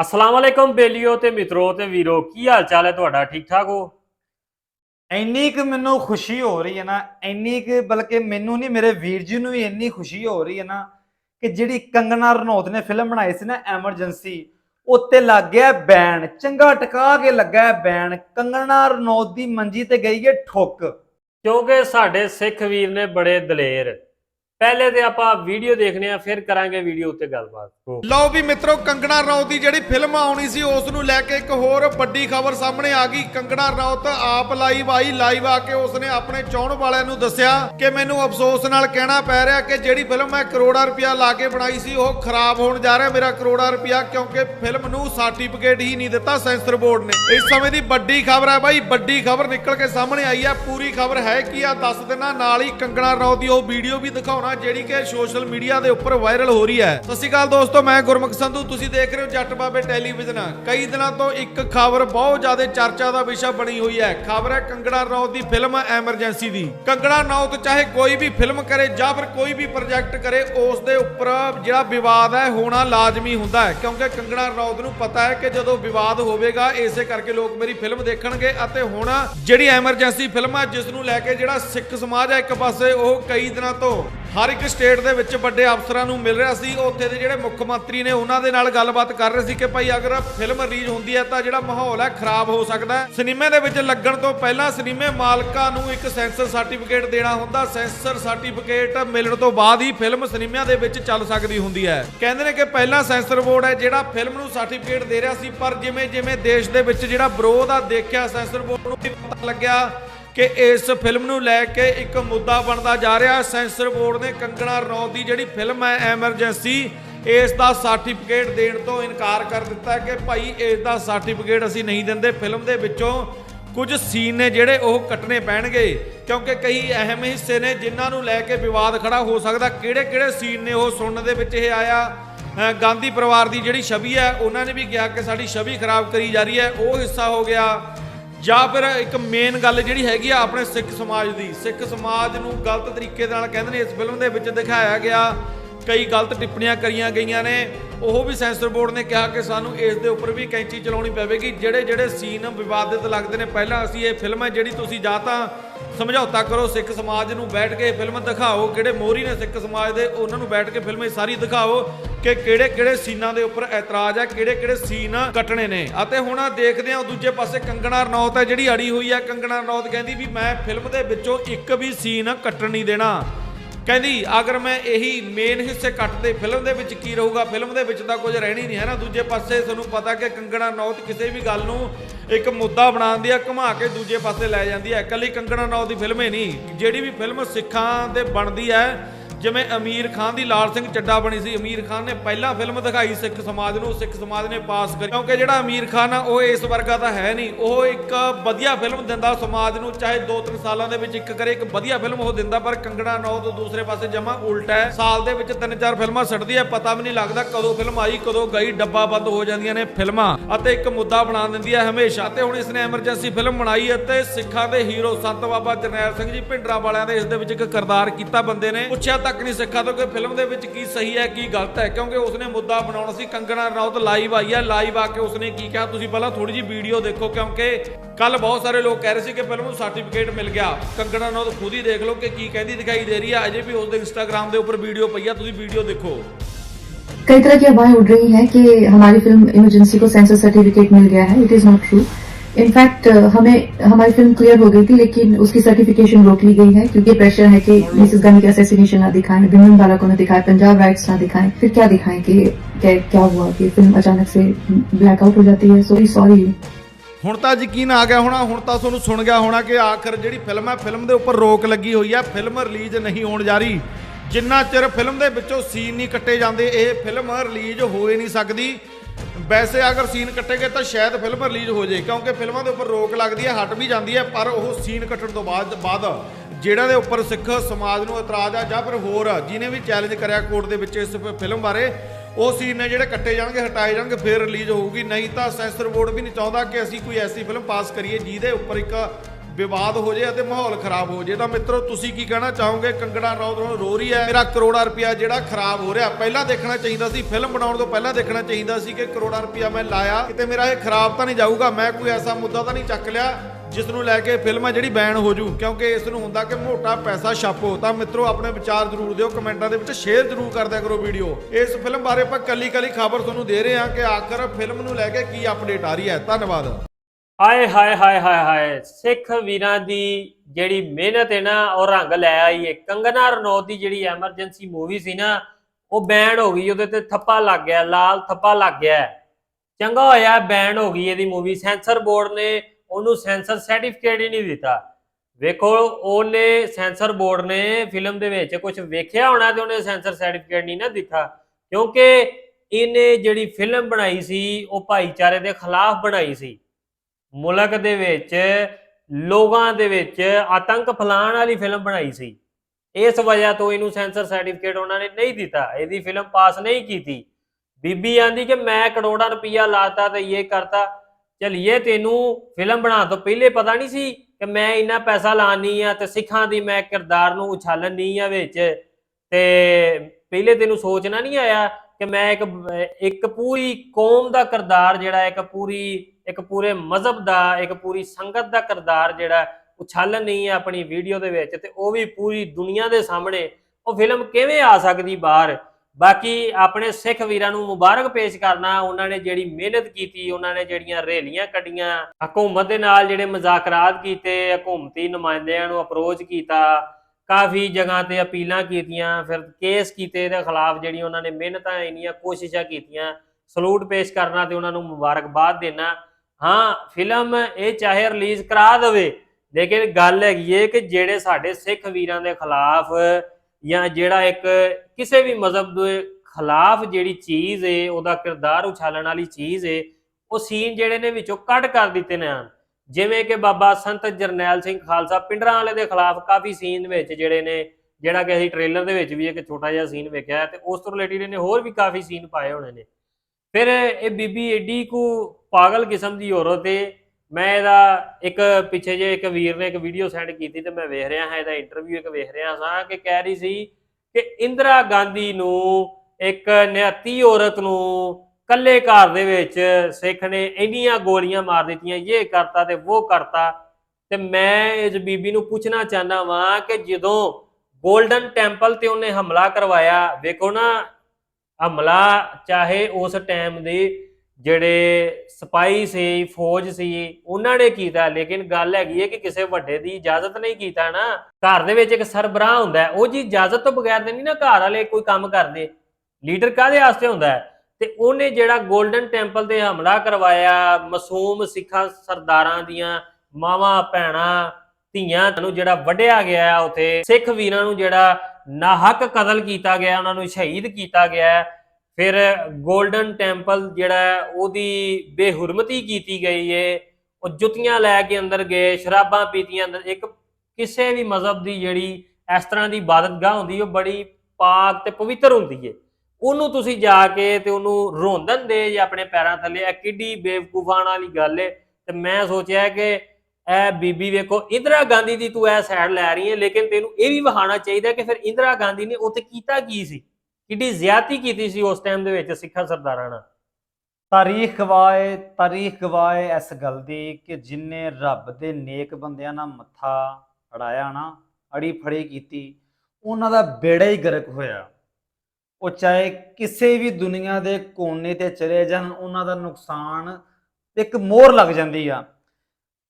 ਅਸਲਾਮ ਵਾਲੇਕਮ ਬੇਲੀਓ ਤੇ ਮਿੱਤਰੋ ਤੇ ਵੀਰੋ ਕੀ ਹਾਲ ਚਾਲ ਹੈ ਤੁਹਾਡਾ? ਠੀਕ ਠਾਕ ਹੋ? ਇੰਨੀ ਕੁ ਮੈਨੂੰ ਖੁਸ਼ੀ ਹੋ ਰਹੀ ਹੈ ਨਾ ਇੰਨੀ ਕੁ ਬਲਕਿ ਮੈਨੂੰ ਨਹੀਂ ਮੇਰੇ ਵੀਰ ਜੀ ਨੂੰ ਵੀ ਇੰਨੀ ਖੁਸ਼ੀ ਹੋ ਰਹੀ ਹੈ ਨਾ ਕਿ ਜਿਹੜੀ ਕੰਗਨਾ ਰਣੌਤ ਨੇ ਫਿਲਮ ਬਣਾਈ ਸੀ ਨਾ ਐਮਰਜੈਂਸੀ ਉੱਤੇ ਲੱਗ ਗਿਆ ਬੈਨ ਚੰਗਾ ਟਿਕਾ ਕੇ ਲੱਗਾ ਹੈ ਬੈਨ ਕੰਗਨਾ ਰਣੌਤ ਦੀ ਮੰਜੀ ਤੇ ਗਈ ਹੈ ਠੁੱਕ। ਕਿਉਂਕਿ ਸਾਡੇ ਸਿੱਖ ਵੀਰ ਨੇ ਬੜੇ ਦਲੇਰ ਪਹਿਲੇ ਤੇ ਆਪਾਂ ਵੀਡੀਓ ਦੇਖਨੇ ਆ ਫਿਰ ਕਰਾਂਗੇ ਵੀਡੀਓ ਉੱਤੇ ਗੱਲਬਾਤ। ਲਓ ਵੀ ਮਿੱਤਰੋ, ਕੰਗਣਾ ਰਣੌਤ ਦੀ ਜਿਹੜੀ ਫਿਲਮ ਆਉਣੀ ਸੀ ਉਸ ਨੂੰ ਲੈ ਕੇ ਇੱਕ ਹੋਰ ਵੱਡੀ ਖਬਰ ਸਾਹਮਣੇ ਆ ਗਈ। ਕੰਗਣਾ ਰਣੌਤ ਆਪ ਲਾਈਵ ਆਈ ਲਾਈਵ ਆ ਕੇ ਉਸਨੇ ਆਪਣੇ ਚਾਹਣ ਵਾਲਿਆਂ ਨੂੰ ਦੱਸਿਆ ਕਿ ਮੈਨੂੰ ਅਫਸੋਸ ਨਾਲ ਕਹਿਣਾ ਪੈ ਰਿਹਾ ਕਿ ਜਿਹੜੀ ਫਿਲਮ ਮੈਂ ਕਰੋੜਾਂ ਰੁਪਇਆ ਲਾ ਕੇ ਬਣਾਈ ਸੀ, ਉਹ ਖਰਾਬ ਹੋਣ ਜਾ ਰਿਹਾ ਮੇਰਾ ਕਰੋੜਾਂ ਰੁਪਇਆ, ਕਿਉਂਕਿ ਫਿਲਮ ਨੂੰ ਸਰਟੀਫਿਕੇਟ ਹੀ ਨਹੀਂ ਦਿੱਤਾ ਸੈਂਸਰ ਬੋਰਡ ਨੇ। ਇਸ ਸਮੇਂ ਦੀ ਵੱਡੀ ਖਬਰ ਹੈ ਬਾਈ, ਵੱਡੀ ਖਬਰ ਨਿਕਲ ਕੇ ਸਾਹਮਣੇ ਆਈ ਹੈ, ਪੂਰੀ ਖਬਰ ਹੈ ਕੀ ਆ, ਦੱਸ ਦੇਣਾ ਨਾਲ ਹੀ ਕੰਗਣਾ ਰਣੌਤ ਦੀ ਉਹ ਵੀਡੀਓ ਵੀ ਦਿਖਾਉਣਾ ਜਿਹੜੀ ਕਿ ਸੋਸ਼ਲ ਮੀਡੀਆ ਦੇ ਉੱਪਰ ਵਾਇਰਲ ਹੋ ਰਹੀ ਹੈ। ਸਤਿ ਸ਼੍ਰੀ ਅਕਾਲ ਦੋਸਤੋ, ਮੈਂ ਗੁਰਮੁਖ ਸੰਧੂ। ਤੁਸੀਂ ਦੇਖ ਰਹੇ ਹੋ ਜੱਟ ਬਾਬੇ ਟੈਲੀਵਿਜ਼ਨ। ਕਈ ਦਿਨਾਂ ਤੋਂ ਇੱਕ ਖਬਰ ਬਹੁਤ ਜ਼ਿਆਦਾ ਚਰਚਾ ਦਾ ਵਿਸ਼ਾ ਬਣੀ ਹੋਈ ਹੈ। ਖਬਰ ਹੈ ਕੰਗਣਾ ਰਣੌਤ ਦੀ ਫਿਲਮ ਐਮਰਜੈਂਸੀ ਦੀ। ਕੰਗਣਾ ਰਣੌਤ ਚਾਹੇ ਕੋਈ ਵੀ ਫਿਲਮ ਕਰੇ ਜਾਂ ਫਿਰ ਕੋਈ ਵੀ ਪ੍ਰੋਜੈਕਟ ਕਰੇ, ਉਸ ਦੇ ਉੱਪਰ ਜਿਹੜਾ ਵਿਵਾਦ ਹੈ, ਹੋਣਾ ਲਾਜ਼ਮੀ ਹੁੰਦਾ ਹੈ। ਕਿਉਂਕਿ ਕੰਗੜਾ ਰਣੌਤ ਨੂੰ ਪਤਾ ਹੈ ਕਿ ਜਦੋਂ ਵਿਵਾਦ ਹੋਵੇਗਾ, ਇਸੇ ਕਰਕੇ ਲੋਕ ਮੇਰੀ ਫਿਲਮ ਦੇਖਣਗੇ ਅਤੇ ਹੁਣ ਜਿਹੜੀ ਐਮਰਜੈਂਸੀ ਫਿਲਮ ਹੈ, ਜਿਸ ਨੂੰ ਲੈ ਕੇ ਜਿਹੜਾ ਸਿੱਖ ਸਮਾਜ ਹੈ ਇੱਕ ਪਾਸੇ, ਉਹ ਕਈ ਦਿਨਾਂ ਤੋਂ ਹਰ ਇੱਕ ਸਟੇਟ ਦੇ ਵਿੱਚ ਵੱਡੇ ਅਫਸਰਾਂ ਨੂੰ ਮਿਲ ਰਿਹਾ ਸੀ। ਉੱਥੇ ਦੇ ਜਿਹੜੇ ਮੁੱਖ ਮੰਤਰੀ ਨੇ, ਉਹਨਾਂ ਦੇ ਨਾਲ ਗੱਲਬਾਤ ਕਰ ਰਹੇ ਸੀ ਕਿ ਭਾਈ ਅਗਰ ਫਿਲਮ ਰਿਲੀਜ਼ ਹੁੰਦੀ ਹੈ ਤਾਂ ਜਿਹੜਾ ਮਾਹੌਲ ਹੈ ਖਰਾਬ ਹੋ ਸਕਦਾ ਹੈ। ਸਿਨੇਮੇ ਦੇ ਵਿੱਚ ਲੱਗਣ ਤੋਂ ਪਹਿਲਾਂ ਸਿਨੇਮੇ ਮਾਲਕਾਂ ਨੂੰ ਇੱਕ ਸੈਂਸਰ ਸਰਟੀਫਿਕੇਟ ਦੇਣਾ ਹੁੰਦਾ। ਸੈਂਸਰ ਸਰਟੀਫਿਕੇਟ ਮਿਲਣ ਤੋਂ ਬਾਅਦ ਹੀ ਫਿਲਮ ਸਿਨੇਮਿਆਂ ਦੇ ਵਿੱਚ ਚੱਲ ਸਕਦੀ ਹੁੰਦੀ ਹੈ। ਕਹਿੰਦੇ ਨੇ ਕਿ ਪਹਿਲਾਂ ਸੈਂਸਰ ਬੋਰਡ ਹੈ ਜਿਹੜਾ ਫਿਲਮ ਨੂੰ ਸਰਟੀਫਿਕੇਟ ਦੇ ਰਿਹਾ ਸੀ, ਪਰ ਜਿਵੇਂ ਜਿਵੇਂ ਦੇਸ਼ ਦੇ ਵਿੱਚ ਜਿਹੜਾ ਵਿਰੋਧ ਆ, ਦੇਖਿਆ ਸੈਂਸਰ ਬੋਰਡ ਨੂੰ ਪਤਾ ਲੱਗਿਆ ਕਿ ਇਸ ਫਿਲਮ ਨੂੰ ਲੈ ਕੇ ਇੱਕ ਮੁੱਦਾ ਬਣਦਾ ਜਾ ਰਿਹਾ। ਸੈਂਸਰ ਬੋਰਡ ਨੇ ਕੰਗਣਾ ਰਣੌਤ ਦੀ ਜਿਹੜੀ ਫਿਲਮ ਹੈ, ਐਮਰਜੈਂਸੀ, ਇਸ ਦਾ ਸਰਟੀਫਿਕੇਟ ਦੇਣ ਤੋਂ ਇਨਕਾਰ ਕਰ ਦਿੱਤਾ ਕਿ ਭਾਈ ਇਸ ਦਾ ਸਰਟੀਫਿਕੇਟ ਅਸੀਂ ਨਹੀਂ ਦਿੰਦੇ। ਫਿਲਮ ਦੇ ਵਿੱਚੋਂ ਕੁਝ ਸੀਨ ਨੇ ਜਿਹੜੇ ਉਹ ਕੱਟਣੇ ਪੈਣਗੇ, ਕਿਉਂਕਿ ਕਈ ਅਹਿਮ ਹਿੱਸੇ ਨੇ ਜਿਨ੍ਹਾਂ ਨੂੰ ਲੈ ਕੇ ਵਿਵਾਦ ਖੜਾ ਹੋ ਸਕਦਾ। ਕਿਹੜੇ ਕਿਹੜੇ ਸੀਨ ਨੇ ਉਹ ਸੁਣਨ ਦੇ ਵਿੱਚ ਇਹ ਆਇਆ? ਗਾਂਧੀ ਪਰਿਵਾਰ ਦੀ ਜਿਹੜੀ ਛਵੀ ਹੈ, ਉਹਨਾਂ ਨੇ ਵੀ ਕਿਹਾ ਕਿ ਸਾਡੀ ਛਵੀ ਖਰਾਬ ਕਰੀ ਜਾ ਰਹੀ ਹੈ। ਉਹ ਹਿੱਸਾ ਹੋ ਗਿਆ। ਜਾਂ ਫਿਰ ਇੱਕ ਮੇਨ ਗੱਲ ਜਿਹੜੀ ਹੈਗੀ ਆ ਆਪਣੇ ਸਿੱਖ ਸਮਾਜ ਦੀ। ਸਿੱਖ ਸਮਾਜ ਨੂੰ ਗਲਤ ਤਰੀਕੇ ਦੇ ਨਾਲ ਕਹਿੰਦੇ ਨੇ, ਇਸ ਫਿਲਮ ਦੇ ਵਿੱਚ ਦਿਖਾਇਆ ਗਿਆ ਕਈ ਗਲਤ ਟਿੱਪਣੀਆਂ ਕਰੀਆਂ ਗਈਆਂ ਨੇ। ਉਹ ਵੀ ਸੈਂਸਰ ਬੋਰਡ ਨੇ ਕਿਹਾ ਕਿ ਸਾਨੂੰ ਇਸ ਦੇ ਉੱਪਰ ਵੀ ਕੈਂਚੀ ਚਲਾਉਣੀ ਪਵੇਗੀ। ਜਿਹੜੇ ਜਿਹੜੇ ਸੀਨ ਵਿਵਾਦਿਤ ਲੱਗਦੇ ਨੇ, ਪਹਿਲਾਂ ਅਸੀਂ ਇਹ ਫਿਲਮ ਹੈ ਜਿਹੜੀ ਤੁਸੀਂ ਜਾਂ ਤਾਂ ਸਮਝੌਤਾ ਕਰੋ, ਸਿੱਖ ਸਮਾਜ ਨੂੰ ਬੈਠ ਕੇ ਫਿਲਮ ਦਿਖਾਓ, ਕਿਹੜੇ ਮੋਹਰੀ ਨੇ ਸਿੱਖ ਸਮਾਜ ਦੇ, ਉਹਨਾਂ ਨੂੰ ਬੈਠ ਕੇ ਫਿਲਮ ਇਹ ਸਾਰੀ ਦਿਖਾਓ ਕਿ ਕਿਹੜੇ ਕਿਹੜੇ ਸੀਨਾਂ ਦੇ ਉੱਪਰ ਇਤਰਾਜ਼ ਹੈ, ਕਿਹੜੇ ਕਿਹੜੇ ਸੀਨ ਕੱਟਣੇ ਨੇ। ਅਤੇ ਹੁਣ ਦੇਖਦੇ ਹਾਂ, ਦੂਜੇ ਪਾਸੇ ਕੰਗਣਾ ਰਣੌਤ ਹੈ, ਜਿਹੜੀ ਅੜੀ ਹੋਈ ਹੈ। ਕੰਗਣਾ ਰਣੌਤ ਕਹਿੰਦੀ ਵੀ ਮੈਂ ਫਿਲਮ ਦੇ ਵਿੱਚੋਂ ਇੱਕ ਵੀ ਸੀਨ ਕੱਟਣ ਨਹੀਂ ਦੇਣਾ। ਕਹਿੰਦੀ, ਅਗਰ ਮੈਂ ਇਹੀ ਮੇਨ ਹਿੱਸੇ ਕੱਟਦੇ ਫਿਲਮ ਦੇ ਵਿੱਚ ਕੀ ਰਹੂਗਾ? ਫਿਲਮ ਦੇ ਵਿੱਚ ਤਾਂ ਕੁਝ ਰਹਿਣੀ ਨਹੀਂ ਹੈ ਨਾ। ਦੂਜੇ ਪਾਸੇ ਤੁਹਾਨੂੰ ਪਤਾ ਕਿ ਕੰਗਣਾ ਨੌਤ ਕਿਸੇ ਵੀ ਗੱਲ ਨੂੰ ਇੱਕ ਮੁੱਦਾ ਬਣਾਉਂਦੀ ਆ, ਘੁਮਾ ਕੇ ਦੂਜੇ ਪਾਸੇ ਲੈ ਜਾਂਦੀ ਹੈ ਇਕੱਲੀ ਕੰਗਣਾ ਨੌਤ ਦੀ ਫਿਲਮ ਹੀ ਨਹੀਂ। ਜਿਹੜੀ ਵੀ ਫਿਲਮ ਸਿੱਖਾਂ ਦੇ ਬਣਦੀ ਹੈ ਜਿਵੇਂ ਅਮੀਰ ਖਾਨ ਦੀ ਲਾਲ ਸਿੰਘ ਚੱਡਾ ਬਣੀ ਸੀ, ਅਮੀਰ ਖਾਨ ਨੇ ਪਹਿਲਾਂ ਫਿਲਮ ਦਿਖਾਈ ਸਿੱਖ ਸਮਾਜ ਨੂੰ, ਸਿੱਖ ਸਮਾਜ ਨੇ ਪਾਸ ਕਰੀ। ਕਿਉਂਕਿ ਜਿਹੜਾ ਅਮੀਰ ਖਾਨ ਆ, ਉਹ ਇਸ ਵਰਗਾ ਤਾਂ ਹੈ ਨਹੀਂ। ਉਹ ਇੱਕ ਵਧੀਆ ਫਿਲਮ ਦਿੰਦਾ ਸਮਾਜ ਨੂੰ, ਚਾਹੇ 2-3 ਸਾਲਾਂ ਦੇ ਵਿੱਚ ਇੱਕ ਕਰੇ, ਇੱਕ ਵਧੀਆ ਫਿਲਮ ਉਹ ਦਿੰਦਾ, ਪਰ ਕੰਗਣਾ ਨੌਤ ਦੂਸਰੇ ਪਾਸੇ ਜਮਾ ਉਲਟਾ ਹੈ। ਸਾਲ ਦੇ ਵਿੱਚ 3-4 ਫਿਲਮਾਂ ਛੱਡਦੀ ਹੈ, ਪਤਾ ਵੀ ਨਹੀਂ ਲੱਗਦਾ ਕਦੋਂ ਫਿਲਮ ਆਈ, ਕਦੋਂ ਗਈ, ਡੱਬਾ ਬੰਦ ਹੋ ਜਾਂਦੀਆਂ ਨੇ ਫਿਲਮਾਂ। ਅਤੇ ਇੱਕ ਮੁੱਦਾ ਬਣਾ ਦਿੰਦੀ ਹੈ ਹਮੇਸ਼ਾ। ਤੇ ਹੁਣ ਇਸਨੇ ਐਮਰਜੈਂਸੀ ਫਿਲਮ ਬਣਾਈ ਅਤੇ ਸਿੱਖਾਂ ਦੇ ਹੀਰੋ ਸੰਤ ਬਾਬਾ ਜਰਨੈਲ ਸਿੰਘ ਜੀ ਭਿੰਡਰਾ ਵਾਲਿਆਂ ਦੇ ਇਸ ਦੇ ਵਿੱਚ ਇੱਕ ਕਿਰਦਾਰ ਕੀਤਾ ਬੰਦੇ ਨੇ। ਪੁੱਛਿਆ ਤੱਕ ਨਹੀਂ ਸਿੱਖਾਂ ਤੋਂ ਕਿ ਫਿਲਮ ਦੇ ਵਿੱਚ ਕੀ ਸਹੀ ਹੈ ਕੀ ਗਲਤ ਹੈ ਕਿਉਂਕਿ ਉਸਨੇ ਮੁੱਦਾ ਬਣਾਉਣਾ ਸੀ ਕੰਗਣਾ ਰਣੌਤ ਲਾਈਵ ਆਈ ਹੈ ਲਾਈਵ ਆ ਕੇ ਉਸਨੇ ਕੀ ਕਿਹਾ ਤੁਸੀਂ ਪਹਿਲਾਂ ਥੋੜੀ ਜੀ ਵੀਡੀਓ ਦੇਖੋ ਕਿਉਂਕਿ ਕੱਲ ਬਹੁਤ ਸਾਰੇ ਲੋਕ ਕਹਿ ਰਹੇ ਸੀ ਕਿ ਫਿਲਮ ਨੂੰ ਸਰਟੀਫਿਕੇਟ ਮਿਲ ਗਿਆ ਕੰਗਣਾ ਰਣੌਤ ਖੁਦ ਹੀ ਦੇਖ ਲਓ ਕਿ ਕੀ ਕਹਿੰਦੀ ਦਿਖਾਈ ਦੇ ਰਹੀ ਹੈ ਅਜੇ ਵੀ ਉਸਦੇ ਇੰਸਟਾਗ੍ਰam ਦੇ ਉੱਪਰ ਵੀਡੀਓ ਪਈ ਆ ਤੁਸੀਂ ਵੀਡੀਓ ਦੇਖੋ कई तरह की अफवाहें उड़ रही हैं कि हमारी फिल्म इमरजेंसी को सेंसर सर्टिफिकेट मिल गया है it is not true in fact हमें हमारी फिल्म क्लियर हो गई थी लेकिन उसकी सर्टिफिकेशन रोक ली गई है क्योंकि प्रेशर है कि मिसेस गांधी के असैसिनेशन ना दिखाएं भिन्न बाला को ना दिखाएं पंजाब राइट्स ना दिखाएं फिर क्या दिखाएं कि क्या, क्या हुआ कि फिल्म अचानक से ब्लैकआउट हो जाती है सो सॉरी ਹੁਣ ਤਾਂ ਯਕੀਨ ਆ ਗਿਆ ਹੋਣਾ ਹੁਣ ਤਾਂ ਤੁਹਾਨੂੰ ਸੁਣ ਗਿਆ ਹੋਣਾ ਕਿ ਆਖਰ ਜਿਹੜੀ ਫਿਲਮ ਹੈ ਫਿਲਮ ਦੇ ਉੱਪਰ ਰੋਕ ਲੱਗੀ ਹੋਈ ਹੈ ਫਿਲਮ ਰਿਲੀਜ਼ ਨਹੀਂ ਹੋਣ ਜਾ ਰਹੀ ਜਿੰਨਾ ਚਿਰ ਫਿਲਮ ਦੇ ਵਿੱਚੋਂ ਸੀਨ ਨਹੀਂ ਕੱਟੇ ਜਾਂਦੇ ਇਹ ਫਿਲਮ ਰਿਲੀਜ਼ ਹੋ ਹੀ ਨਹੀਂ ਸਕਦੀ ਵੈਸੇ ਅਗਰ ਸੀਨ ਕੱਟੇ ਗਏ ਤਾਂ ਸ਼ਾਇਦ ਫਿਲਮ ਰਿਲੀਜ਼ ਹੋ ਜਾਏ ਕਿਉਂਕਿ ਫਿਲਮਾਂ ਦੇ ਉੱਪਰ ਰੋਕ ਲੱਗਦੀ ਹੈ ਹਟ ਵੀ ਜਾਂਦੀ ਹੈ ਪਰ ਉਹ ਸੀਨ ਕੱਟਣ ਤੋਂ ਬਾਅਦ ਬਾਅਦ ਜਿਹੜਾ ਦੇ ਉੱਪਰ ਸਿੱਖ ਸਮਾਜ ਨੂੰ ਇਤਰਾਜ਼ ਆ ਜਾਂ ਫਿਰ ਹੋਰ ਆ, ਜਿਹਨੇ ਵੀ ਚੈਲੰਜ ਕਰਿਆ ਕੋਰਟ ਦੇ ਵਿੱਚ ਇਸ ਫਿਲਮ ਬਾਰੇ ਉਹ ਸੀਨ ਨੇ ਜਿਹੜੇ ਕੱਟੇ ਜਾਣਗੇ ਹਟਾਏ ਜਾਣਗੇ ਫਿਰ ਰਿਲੀਜ਼ ਹੋਊਗੀ। ਨਹੀਂ ਤਾਂ ਸੈਂਸਰ ਬੋਰਡ ਵੀ ਨਹੀਂ ਚਾਹੁੰਦਾ ਕਿ ਅਸੀਂ ਕੋਈ ਐਸੀ ਫਿਲਮ ਪਾਸ ਕਰੀਏ ਜਿਹਦੇ ਉੱਪਰ ਇੱਕ ਵਿਵਾਦ ਹੋ ਜੇ ਅਤੇ ਮਾਹੌਲ ਖਰਾਬ ਹੋ ਜੇ, ਤਾਂ ਮਿੱਤਰੋ ਤੁਸੀਂ ਕੀ ਕਹਿਣਾ ਚਾਹੋਗੇ? ਕੰਗੜਾ ਰਣੌਤ ਰੋ ਰਹੀ ਹੈ। ਮੇਰਾ ਕਰੋੜਾ ਰੁਪਇਆ ਜਿਹੜਾ ਖਰਾਬ ਹੋ ਰਿਹਾ, ਪਹਿਲਾਂ ਦੇਖਣਾ ਚਾਹੀਦਾ ਸੀ, ਫਿਲਮ ਬਣਾਉਣ ਤੋਂ ਪਹਿਲਾਂ ਦੇਖਣਾ ਚਾਹੀਦਾ ਸੀ ਕਿ ਕਰੋੜਾ ਰੁਪਇਆ ਮੈਂ ਲਾਇਆ। ਕਿਤੇ ਮੇਰਾ ਇਹ ਖਰਾਬ ਤਾਂ ਨਹੀਂ ਜਾਊਗਾ? ਮੈਂ ਕੋਈ ਐਸਾ ਮੁੱਦਾ ਤਾਂ ਨਹੀਂ ਚੱਕ ਲਿਆ ਜਿਸ ਨੂੰ ਲੈ ਕੇ ਫਿਲਮ ਹੈ ਜਿਹੜੀ ਬੈਨ ਹੋ ਜੂ। ਕਿਉਂਕਿ ਇਸ ਨੂੰ ਹੁੰਦਾ ਕਿ ਮੋਟਾ ਪੈਸਾ ਛਾਪੋ। ਤਾਂ ਮਿੱਤਰੋ, ਆਪਣੇ ਵਿਚਾਰ ਜ਼ਰੂਰ ਦਿਓ, ਕਮੈਂਟਾਂ ਦੇ ਵਿੱਚ ਸ਼ੇਅਰ ਜ਼ਰੂਰ ਕਰ ਦਿਆ ਕਰੋ ਵੀਡੀਓ। ਇਸ ਫਿਲਮ ਬਾਰੇ ਆਪਾਂ ਕੱਲੀ ਕੱਲੀ ਖਬਰ ਤੁਹਾਨੂੰ ਦੇ ਰਹੇ ਹਾਂ ਕਿ ਆਖਰ ਫਿਲਮ ਨੂੰ ਲੈ ਕੇ ਕੀ ਅਪਡੇਟ ਆ ਰਹੀ ਹੈ। ਧੰਨਵਾਦ। ਹਾਏ ਹਾਏ ਹਾਏ ਹਾਏ ਹਾਏ। ਸਿੱਖ ਵੀਰਾਂ ਦੀ ਜਿਹੜੀ ਮਿਹਨਤ ਹੈ ਨਾ, ਉਹ ਰੰਗ ਲੈ ਆਈ ਹੈ ਕੰਗਨਾ ਰਣੌਤ ਦੀ ਜਿਹੜੀ ਐਮਰਜੈਂਸੀ ਮੂਵੀ ਸੀ ਨਾ, ਉਹ ਬੈਨ ਹੋ ਗਈ, ਉਹਦੇ ਤੇ ਥੱਪਾ ਲੱਗ ਗਿਆ, ਲਾਲ ਥੱਪਾ ਲੱਗ ਗਿਆ। ਚੰਗਾ ਹੋਇਆ, ਬੈਨ ਹੋ ਗਈ ਇਹਦੀ ਮੂਵੀ ਸੈਂਸਰ ਬੋਰਡ ਨੇ ਉਹਨੂੰ ਸੈਂਸਰ ਸਰਟੀਫਿਕੇਟ ਹੀ ਨਹੀਂ ਦਿੱਤਾ। ਵੇਖੋ, ਉਹਨੇ ਸੈਂਸਰ ਬੋਰਡ ਨੇ ਫਿਲਮ ਦੇ ਵਿੱਚ ਕੁਝ ਵੇਖਿਆ ਹੋਣਾ ਤੇ ਉਹਨੇ ਸੈਂਸਰ ਸਰਟੀਫਿਕੇਟ ਨਹੀਂ ਨਾ ਦਿੱਤਾ। ਕਿਉਂਕਿ ਇਹਨੇ ਜਿਹੜੀ ਫਿਲਮ ਬਣਾਈ ਸੀ, ਉਹ ਭਾਈਚਾਰੇ ਦੇ ਖਿਲਾਫ ਬਣਾਈ ਸੀ। ਮੁਲਕ ਦੇ ਵਿੱਚ, ਲੋਕਾਂ ਦੇ ਵਿੱਚ ਆਤੰਕ ਫੈਲਾਉਣ ਵਾਲੀ ਫਿਲਮ ਬਣਾਈ ਸੀ। ਇਸ ਵਜ੍ਹਾ ਤੋਂ ਇਹਨੂੰ ਸੈਂਸਰ ਸਰਟੀਫਿਕੇਟ ਉਹਨਾਂ ਨੇ ਨਹੀਂ ਦਿੱਤਾ। ਇਹਦੀ ਫਿਲਮ ਪਾਸ ਨਹੀਂ ਕੀਤੀ। ਬੀਬੀ ਆਂਦੀ ਕਿ ਮੈਂ ਕਰੋੜਾਂ ਰੁਪਈਆ ਲਾਤਾ ਤੇ ਇਹ ਕਰਤਾ। ਚਲਿਏ ਤੈਨੂੰ ਫਿਲਮ ਬਣਾਉਣ ਤੋਂ ਪਹਿਲੇ ਪਤਾ ਨਹੀਂ ਸੀ ਕਿ ਮੈਂ ਇੰਨਾ ਪੈਸਾ ਲਾਣੀ ਆ ਤੇ ਸਿੱਖਾਂ ਦੀ ਮੈਂ ਕਿਰਦਾਰ ਨੂੰ ਉਛਾਲਣੀ ਆ ਵਿੱਚ। ਤੇ ਪਹਿਲੇ ਤੈਨੂੰ ਸੋਚਣਾ ਨਹੀਂ ਆਇਆ ਕਿ ਮੈਂ ਇੱਕ ਇੱਕ ਪੂਰੀ ਕੌਮ ਦਾ ਕਿਰਦਾਰ ਜਿਹੜਾ ਇੱਕ ਪੂਰੀ ਇੱਕ ਪੂਰੇ ਮਜ਼ਹਬ ਦਾ, ਇੱਕ ਪੂਰੀ ਸੰਗਤ ਦਾ ਕਿਰਦਾਰ ਜਿਹੜਾ ਉਛਾਲਣ ਨਹੀਂ ਹੈ ਆਪਣੀ ਵੀਡੀਓ ਦੇ ਵਿੱਚ ਤੇ ਉਹ ਵੀ ਪੂਰੀ ਦੁਨੀਆ ਦੇ ਸਾਹਮਣੇ ਉਹ ਫਿਲਮ ਕਿਵੇਂ ਆ ਸਕਦੀ ਬਾਹਰ? ਬਾਕੀ ਆਪਣੇ ਸਿੱਖ ਵੀਰਾਂ ਨੂੰ ਮੁਬਾਰਕ ਪੇਸ਼ ਕਰਨਾ, ਉਹਨਾਂ ਨੇ ਜਿਹੜੀ ਮਿਹਨਤ ਕੀਤੀ, ਉਹਨਾਂ ਨੇ ਜਿਹੜੀਆਂ ਰੈਲੀਆਂ ਕੱਢੀਆਂ, ਹਕੂਮਤ ਦੇ ਨਾਲ ਜਿਹੜੇ ਮਜ਼ਾਕਰਾਤ ਕੀਤੇ, ਹਕੂਮਤੀ ਨੁਮਾਇੰਦਿਆਂ ਨੂੰ ਅਪਰੋਚ ਕੀਤਾ, ਕਾਫੀ ਜਗ੍ਹਾ ਤੇ ਅਪੀਲਾਂ ਕੀਤੀਆਂ, ਫਿਰ ਕੇਸ ਕੀਤੇ ਇਹਦੇ ਖਿਲਾਫ ਜਿਹੜੀ ਉਹਨਾਂ ਨੇ ਮਿਹਨਤਾਂ ਇੰਨੀਆਂ ਕੋਸ਼ਿਸ਼ਾਂ ਕੀਤੀਆਂ ਸਲੂਟ ਪੇਸ਼ ਕਰਨਾ ਤੇ ਉਹਨਾਂ ਨੂੰ ਮੁਬਾਰਕਬਾਦ ਦੇਣਾ। ਹਾਂ, ਫਿਲਮ ਇਹ ਚਾਹੇ ਰਿਲੀਜ਼ ਕਰਾ ਦੇਵੇ, ਲੇਕਿਨ ਗੱਲ ਹੈਗੀ ਏ ਕਿ ਜਿਹੜੇ ਸਾਡੇ ਸਿੱਖ ਵੀਰਾਂ ਦੇ ਖਿਲਾਫ ਜਾਂ ਜਿਹੜਾ ਇੱਕ ਕਿਸੇ ਵੀ ਮਜ਼ਹਬ ਦੇ ਖਿਲਾਫ ਜਿਹੜੀ ਚੀਜ਼ ਏ, ਉਹਦਾ ਕਿਰਦਾਰ ਉਛਾਲਣ ਵਾਲੀ ਚੀਜ਼ ਏ, ਉਹ ਸੀਨ ਜਿਹੜੇ ਨੇ ਵਿੱਚੋਂ ਕੱਟ ਕਰ ਦਿੱਤੇ ਨੇ ਹਨ। ਜਿਵੇਂ ਕਿ ਬਾਬਾ ਸੰਤ ਜਰਨੈਲ ਸਿੰਘ ਖਾਲਸਾ ਪਿੰਡਰਾਂ ਵਾਲੇ ਦੇ ਖਿਲਾਫ ਕਾਫੀ ਸੀਨ ਵਿੱਚ ਜਿਹੜੇ ਨੇ, ਜਿਹੜਾ ਕਿ ਅਸੀਂ ਟ੍ਰੇਲਰ ਦੇ ਵਿੱਚ ਵੀ ਇੱਕ ਛੋਟਾ ਜਿਹਾ ਸੀਨ ਵੇਖਿਆ ਤੇ ਉਸ ਤੋਂ ਰਿਲੇਟਡ ਇਹਨੇ ਹੋਰ ਵੀ ਕਾਫੀ ਸੀਨ ਪਾਏ ਹੋਣੇ ਨੇ। ਫਿਰ ਇਹ ਬੀਬੀ ਏਡੀ ਕੋ ਪਾਗਲ ਕਿਸਮ ਦੀ ਔਰਤ ਏ। ਮੈਂ ਇਹਦਾ ਇੱਕ ਪਿੱਛੇ ਜੇ ਇੱਕ ਵੀਰ ਨੇ ਇੱਕ ਵੀਡੀਓ ਸੈਂਡ ਕੀਤੀ ਤੇ ਮੈਂ ਵੇਖ ਰਿਹਾ ਹਾਂ, ਇਹਦਾ ਇੰਟਰਵਿਊ ਇੱਕ ਵੇਖ ਰਿਹਾ ਸਾਂ ਕਿ ਕਹਿ ਰਹੀ ਸੀ ਕਿ ਇੰਦਰਾ ਗਾਂਧੀ ਨੂੰ ਇੱਕ ਨਿਹੱਤੀ ਔਰਤ ਨੂੰ ਕੱਲੇ ਘਰ ਦੇ ਵਿੱਚ ਸਿੱਖ ਨੇ ਇੰਨੀਆਂ ਗੋਲੀਆਂ ਮਾਰ ਦਿੱਤੀਆਂ, ਇਹ ਕਰਤਾ ਤੇ ਉਹ ਕਰਤਾ। ਤੇ ਮੈਂ ਇਸ ਬੀਬੀ ਨੂੰ ਪੁੱਛਣਾ ਚਾਹਨਾ ਵਾਂ ਕਿ ਜਦੋਂ 골ਡਨ ਟੈਂਪਲ ਤੇ ਉਹਨੇ ਹਮਲਾ ਕਰਵਾਇਆ, ਵੇਖੋ ਨਾ, ਹਮਲਾ ਚਾਹੇ ਉਸ ਟਾਈਮ ਦੇ ਜਿਹੜੇ ਸਿਪਾਹੀ ਸੀ, ਫੌਜ ਸੀ, ਉਹਨਾਂ ਨੇ ਕੀਤਾ, ਲੇਕਿਨ ਗੱਲ ਹੈਗੀ ਹੈ ਕਿ ਕਿਸੇ ਵੱਡੇ ਦੀ ਇਜਾਜ਼ਤ ਨਹੀਂ ਕੀਤਾ ਨਾ। ਘਰ ਦੇ ਵਿੱਚ ਇੱਕ ਸਰਬਰਾਹ ਹੁੰਦਾ ਉਹ ਜੀ ਇਜਾਜ਼ਤ ਤੋਂ ਬਗੈਰ ਨਹੀਂ ਨਾ ਘਰ ਵਾਲੇ ਕੋਈ ਕੰਮ ਕਰਦੇ। ਲੀਡਰ ਕਾਹਦੇ ਵਾਸਤੇ ਹੁੰਦਾ ਤੇ ਉਹਨੇ ਜਿਹੜਾ 골ਡਨ ਟੈਂਪਲ ਤੇ ਹਮਲਾ ਕਰਵਾਇਆ, ਮਾਸੂਮ ਸਿੱਖਾਂ, ਸਰਦਾਰਾਂ ਦੀਆਂ ਮਾਵਾਂ, ਭੈਣਾਂ, ਧੀਆਂ ਨੂੰ ਜਿਹੜਾ ਵੱਢਿਆ ਗਿਆ ਉਥੇ, ਸਿੱਖ ਵੀਰਾਂ ਨੂੰ ਜਿਹੜਾ ਨਾਹਕ ਕਤਲ ਕੀਤਾ ਗਿਆ, ਉਹਨਾਂ ਨੂੰ ਸ਼ਹੀਦ ਕੀਤਾ ਗਿਆ ਫਿਰ 골ਡਨ ਟੈਂਪਲ ਜਿਹੜਾ ਹੈ, ਉਹਦੀ ਬੇਹੁਰਮਤੀ ਕੀਤੀ ਗਈ ਏ। ਉਹ ਜੁੱਤੀਆਂ ਲੈ ਕੇ ਅੰਦਰ ਗਏ ਸ਼ਰਾਬਾਂ ਪੀਤੀਆਂ ਅੰਦਰ। ਇੱਕ ਕਿਸੇ ਵੀ ਮਜ਼ਹਬ ਦੀ ਜਿਹੜੀ ਇਸ ਤਰ੍ਹਾਂ ਦੀ ਇਬਾਦਤਗਾਹ ਹੁੰਦੀ ਉਹ ਬੜੀ ਪਾਕ ਤੇ ਪਵਿੱਤਰ ਹੁੰਦੀ ਏ। ਉਹਨੂੰ ਤੁਸੀਂ ਜਾ ਕੇ ਤੇ ਉਹਨੂੰ ਰੋਂਦਨ ਦੇ ਜਾਂ ਆਪਣੇ ਪੈਰਾਂ ਥੱਲੇ। ਇਹ ਕਿੱਡੀ ਬੇਵਕੂਫਾਂ ਵਾਲੀ ਗੱਲ ਏ। ਤੇ ਮੈਂ ਸੋਚਿਆ ਕਿ ਇਹ ਬੀਬੀ ਵੇਖੋ ਇੰਦਰਾ ਗਾਂਧੀ ਦੀ ਤੂੰ ਇਹ ਸਾਈਡ ਲੈ ਰਹੀ ਹੈ ਲੇਕਿਨ ਤੈਨੂੰ ਇਹ ਵੀ ਵਹਾਣਾ ਚਾਹੀਦਾ ਕਿ ਫਿਰ ਇੰਦਰਾ ਗਾਂਧੀ ਨੇ ਉੱਥੇ ਕੀਤਾ ਕੀ ਸੀ? ਕਿੱਡੀ ਜ਼ਿਆਤੀ ਕੀਤੀ ਸੀ ਉਸ ਟਾਈਮ ਦੇ ਵਿੱਚ ਸਿੱਖਾਂ ਸਰਦਾਰਾਂ ਨਾਲ? ਤਾਰੀਖ ਗਵਾਏ ਤਾਰੀਖ ਗਵਾਏ ਇਸ ਗੱਲ ਦੀ ਕਿ ਜਿਨਨੇ ਰੱਬ ਦੇ ਨੇਕ ਬੰਦਿਆਂ ਨਾਲ ਮੱਥਾ ਅੜਾਇਆ ਨਾ, ਅੜੀ ਫੜੀ ਕੀਤੀ, ਉਹਨਾਂ ਦਾ ਬੇੜਾ ਹੀ ਗਰਕ ਹੋਇਆ। ਉਹ ਚਾਹੇ ਕਿਸੇ ਵੀ ਦੁਨੀਆ ਦੇ ਕੋਨੇ ਤੇ ਚਲੇ ਜਾਣ, ਉਹਨਾਂ ਦਾ ਨੁਕਸਾਨ ਇੱਕ ਮੋਹਰ ਲੱਗ ਜਾਂਦੀ ਆ।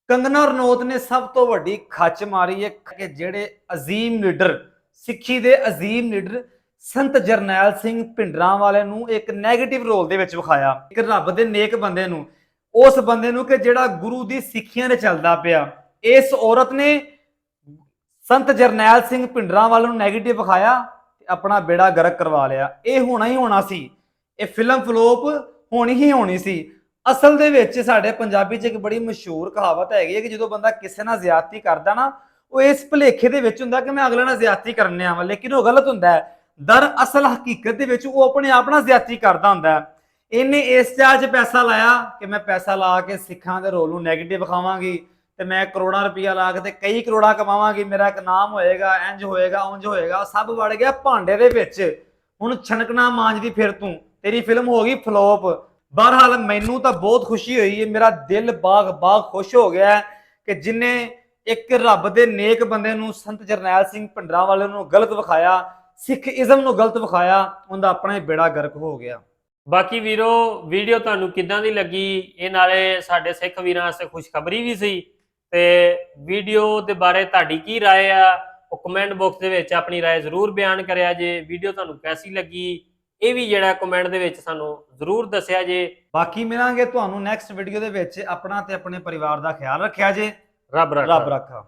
ਕੰਗਨਾ ਰਣੌਤ ਨੇ ਸਭ ਤੋਂ ਵੱਡੀ ਖੱਚ ਮਾਰੀ ਹੈ ਕਿ ਜਿਹੜੇ ਅਜ਼ੀਮ ਲੀਡਰ, ਸਿੱਖੀ ਦੇ ਅਜ਼ੀਮ ਲੀਡਰ ਸੰਤ ਜਰਨੈਲ ਸਿੰਘ ਭਿੰਡਰਾਂ ਵਾਲੇ ਨੂੰ ਇੱਕ 네ਗੇਟਿਵ ਰੋਲ ਦੇ ਵਿੱਚ ਵਿਖਾਇਆ। ਇੱਕ ਰੱਬ ਦੇ ਨੇਕ ਬੰਦੇ ਨੂੰ। ਉਸ ਬੰਦੇ ਨੂੰ ਕਿ ਜਿਹੜਾ ਗੁਰੂ ਦੀ ਸਿੱਖਿਆਂ ਤੇ ਚੱਲਦਾ ਪਿਆ। ਇਸ ਔਰਤ ਨੇ ਸੰਤ ਜਰਨੈਲ ਸਿੰਘ ਭਿੰਡਰਾਂ ਵਾਲੇ ਨੂੰ 네ਗੇਟਿਵ ਵਿਖਾਇਆ ਤੇ ਆਪਣਾ ਬੇੜਾ ਗਰਕ ਕਰਵਾ ਲਿਆ। ਇਹ ਹੋਣਾ ਹੀ ਹੋਣਾ ਸੀ। ਇਹ ਫਿਲਮ ਫਲੋਪ ਹੋਣੀ ਹੀ ਹੋਣੀ ਸੀ। ਅਸਲ ਦੇ ਵਿੱਚ ਸਾਡੇ ਪੰਜਾਬੀ 'ਚ ਇੱਕ ਬੜੀ ਮਸ਼ਹੂਰ ਕਹਾਵਤ ਹੈਗੀ ਹੈ ਕਿ ਜਦੋਂ ਬੰਦਾ ਕਿਸੇ ਨਾਲ ਜ਼ਿਆਦਤੀ ਕਰਦਾ ਨਾ, ਉਹ ਇਸ ਭੁਲੇਖੇ ਦੇ ਵਿੱਚ ਹੁੰਦਾ ਕਿ ਮੈਂ ਅਗਲੇ ਨਾਲ ਜ਼ਿਆਦਤੀ ਕਰਨੇ ਆਵਾਂ ਲੇਕਿਨ ਉਹ ਗਲਤ ਹੁੰਦਾ ਹੈ। ਦਰ ਅਸਲ ਹਕੀਕਤ ਦੇ ਵਿੱਚ ਉਹ ਆਪਣੇ ਆਪ ਨਾਲ ਜ਼ਿਆਦਤੀ ਕਰਦਾ ਹੁੰਦਾ ਹੈ। ਇਹਨੇ ਇਸ ਚਾਹ ਪੈਸਾ ਲਾਇਆ ਕਿ ਮੈਂ ਪੈਸਾ ਲਾ ਕੇ ਸਿੱਖਾਂ ਦੇ ਰੋਲ ਨੂੰ 네ਗੇਟਿਵ ਵਿਖਾਵਾਂਗੀ ਤੇ ਮੈਂ ਕਰੋੜਾਂ ਰੁਪਈਆ ਲਾ ਕੇ ਤੇ ਕਈ ਕਰੋੜਾਂ ਕਮਾਵਾਂਗੀ, ਮੇਰਾ ਇੱਕ ਨਾਮ ਹੋਏਗਾ ਇੰਜ ਹੋਏਗਾ, ਉਂਝ ਹੋਏਗਾ, ਸਭ ਵੜ ਗਿਆ ਭਾਂਡੇ ਦੇ ਵਿੱਚ। ਹੁਣ ਛਣਕਣਾ ਮਾਂਜਦੀ ਫਿਰ ਤੂੰ, ਤੇਰੀ ਫਿਲਮ ਹੋ ਗਈ ਫਲੋਪ ਬਹਰਹਾਲ ਮੈਨੂੰ ਤਾਂ ਬਹੁਤ ਖੁਸ਼ੀ ਹੋਈ ਹੈ ਮੇਰਾ ਦਿਲ ਬਾਗ ਬਾਗ ਖੁਸ਼ ਹੋ ਗਿਆ ਕਿ ਜਿਨੇ ਇੱਕ ਰੱਬ ਦੇ ਨੇਕ ਬੰਦੇ ਨੂੰ ਸੰਤ ਜਰਨੈਲ ਸਿੰਘ ਭਿੰਡਰਾਂ ਵਾਲੇ ਨੂੰ ਗਲਤ ਵਿਖਾਇਆ ਸਿੱਖ ਇਜ਼ਮ ਨੂੰ ਗਲਤ ਵਿਖਾਇਆ ਉਹਦਾ ਆਪਣਾ ਹੀ ਬੇੜਾ ਗਰਕ ਹੋ ਗਿਆ ਬਾਕੀ ਵੀਰੋ ਵੀਡੀਓ ਤੁਹਾਨੂੰ ਕਿੱਦਾਂ ਦੀ ਲੱਗੀ ਇਹ ਨਾਲੇ ਸਾਡੇ ਸਿੱਖ ਵੀਰਾਂ ਵਾਸਤੇ ਖੁਸ਼ਖਬਰੀ ਵੀ ਸੀ ਤੇ ਵੀਡੀਓ ਦੇ ਬਾਰੇ ਤੁਹਾਡੀ ਕੀ رائے ਆ ਉਹ ਕਮੈਂਟ ਬਾਕਸ ਦੇ ਵਿੱਚ ਆਪਣੀ رائے ਜ਼ਰੂਰ ਬਿਆਨ ਕਰਿਆ ਜੇ ਵੀਡੀਓ ਤੁਹਾਨੂੰ ਕੈਸੀ ਲੱਗੀ ਇਹ ਵੀ ਜਿਹੜਾ ਕਮੈਂਟ ਦੇ ਵਿੱਚ ਸਾਨੂੰ ਜ਼ਰੂਰ ਦੱਸਿਆ ਜੇ ਬਾਕੀ ਮਿਲਾਂਗੇ ਤੁਹਾਨੂੰ ਨੈਕਸਟ ਵੀਡੀਓ ਦੇ ਵਿੱਚ ਆਪਣਾ ਤੇ ਆਪਣੇ ਪਰਿਵਾਰ ਦਾ ਖਿਆਲ ਰੱਖਿਆ ਜੇ ਰੱਬ ਰੱਖਾ ਰੱਬ ਰੱਖਾ